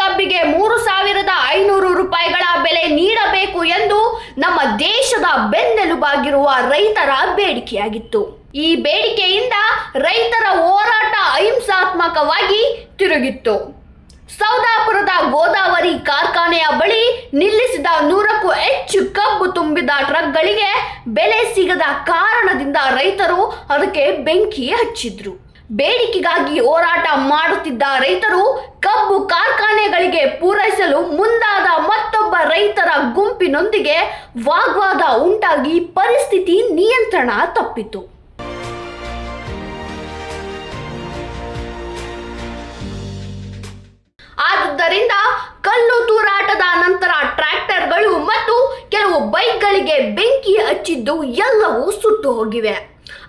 ಕಬ್ಬಿಗೆ ಮೂರು ಸಾವಿರದ ಐನೂರು ರೂಪಾಯಿಗಳ ಬೆಲೆ ನೀಡಬೇಕು ಎಂದು ನಮ್ಮ ದೇಶದ ಬೆನ್ನೆಲುಬಾಗಿರುವ ರೈತರ ಬೇಡಿಕೆಯಾಗಿತ್ತು. ಈ ಬೇಡಿಕೆಯಿಂದ ರೈತರ ಹೋರಾಟ ಅಹಿಂಸಾತ್ಮಕವಾಗಿ ತಿರುಗಿತ್ತು. ಸೌದಾಪುರದ ಗೋದಾವರಿ ಕಾರ್ಖಾನೆಯ ಬಳಿ ನಿಲ್ಲಿಸಿದ ನೂರಕ್ಕೂ ಹೆಚ್ಚು ಕಬ್ಬು ತುಂಬಿದ ಟ್ರಕ್ಗಳಿಗೆ ಬೆಲೆ ಸಿಗದ ಕಾರಣದಿಂದ ರೈತರು ಅದಕ್ಕೆ ಬೆಂಕಿ ಹಚ್ಚಿದ್ರು. ಬೇಡಿಕೆಗಾಗಿ ಹೋರಾಟ ಮಾಡುತ್ತಿದ್ದ ರೈತರು ಕಬ್ಬು ಕಾರ್ಖಾನೆಗಳಿಗೆ ಪೂರೈಸಲು ಮುಂದಾದ ಮತ್ತೊಬ್ಬ ರೈತರ ಗುಂಪಿನೊಂದಿಗೆ ವಾಗ್ವಾದ ಉಂಟಾಗಿ ಪರಿಸ್ಥಿತಿ ನಿಯಂತ್ರಣ ತಪ್ಪಿತು. ಆದುದರಿಂದ ಕಲ್ಲು ತೂರಾಟದ ನಂತರ ಟ್ರ್ಯಾಕ್ಟರ್ಗಳು ಮತ್ತು ಕೆಲವು ಬೈಕ್ಗಳಿಗೆ ಬೆಂಕಿ ಹಚ್ಚಿದ್ದು ಎಲ್ಲವೂ ಸುಟ್ಟು ಹೋಗಿವೆ.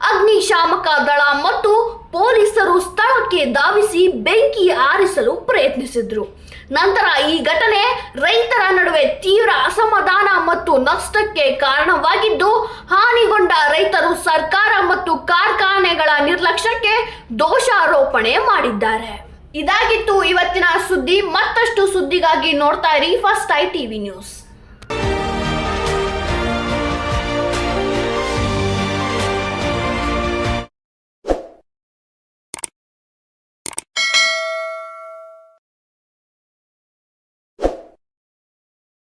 ಅಗ್ನಿಶಾಮಕ ದಳ ಮತ್ತು ಪೊಲೀಸರು ಸ್ಥಳಕ್ಕೆ ಧಾವಿಸಿ ಬೆಂಕಿ ಆರಿಸಲು ಪ್ರಯತ್ನಿಸಿದ್ರು. ನಂತರ ಈ ಘಟನೆ ರೈತರ ನಡುವೆ ತೀವ್ರ ಅಸಮಾಧಾನ ಮತ್ತು ನಷ್ಟಕ್ಕೆ ಕಾರಣವಾಗಿದ್ದು, ಹಾನಿಗೊಂಡ ರೈತರು ಸರ್ಕಾರ ಮತ್ತು ಕಾರ್ಖಾನೆಗಳ ನಿರ್ಲಕ್ಷ್ಯಕ್ಕೆ ದೋಷಾರೋಪಣೆ ಮಾಡಿದ್ದಾರೆ. ಇದಾಗಿತ್ತು ಇವತ್ತಿನ ಸುದ್ದಿ. ಮತ್ತಷ್ಟು ಸುದ್ದಿಗಾಗಿ ನೋಡ್ತಾ ಇರಿ ಫಸ್ಟ್ ಐ ಟಿವಿ ನ್ಯೂಸ್.